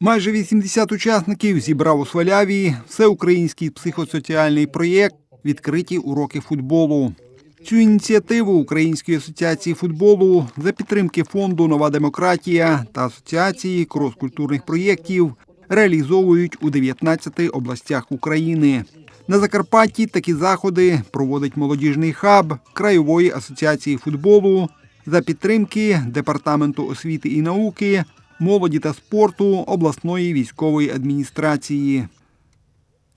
Майже 80 учасників зібрав у Сваляві всеукраїнський психосоціальний проєкт Відкриті уроки футболу. Цю ініціативу Української асоціації футболу за підтримки фонду Нова демократія та асоціації крос-культурних проєктів реалізовують у 19 областях України. На Закарпатті такі заходи проводить молодіжний хаб Краєвої асоціації футболу за підтримки Департаменту освіти і науки, молоді та спорту обласної військової адміністрації.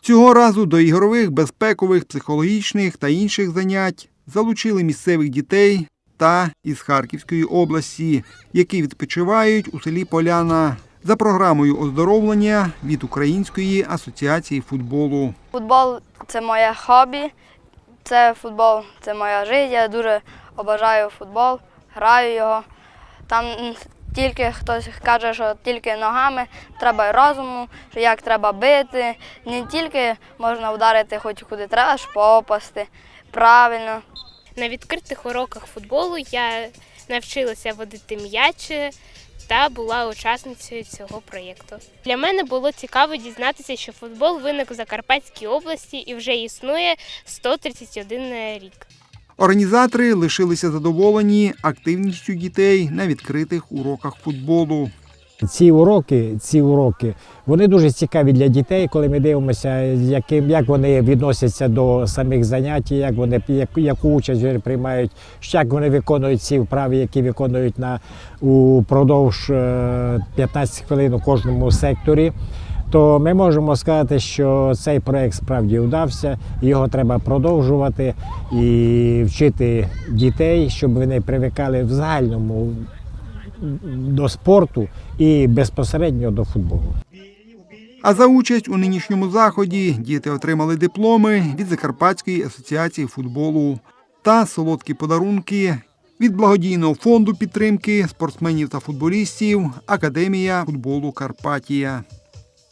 Цього разу до ігрових, безпекових, психологічних та інших занять залучили місцевих дітей та із Харківської області, які відпочивають у селі Поляна за програмою оздоровлення від Української асоціації футболу. Футбол це моє хобі, це футбол, це моя життя. Я дуже обожаю футбол, граю його. Там тільки хтось каже, що тільки ногами, треба розуму, що як треба бити. Не тільки можна вдарити хоч куди треба, аж попасти. Правильно. На відкритих уроках футболу я навчилася водити м'яч та була учасницею цього проєкту. Для мене було цікаво дізнатися, що футбол виник у Закарпатській області і вже існує 131 рік. Організатори лишилися задоволені активністю дітей на відкритих уроках футболу. Ці уроки, ці уроки, вони дуже цікаві для дітей, коли ми дивимося, яким, як вони відносяться до самих занять, як вони, як, яку участь вони приймають, як вони виконують ці вправи, які виконують на, упродовж е, 15 хвилин у кожному секторі. То ми можемо сказати, що цей проект справді вдався, його треба продовжувати і вчити дітей, щоб вони привикали в загальному до спорту і безпосередньо до футболу. А за участь у нинішньому заході діти отримали дипломи від Закарпатської асоціації футболу та солодкі подарунки від благодійного фонду підтримки спортсменів та футболістів Академія футболу Карпатія.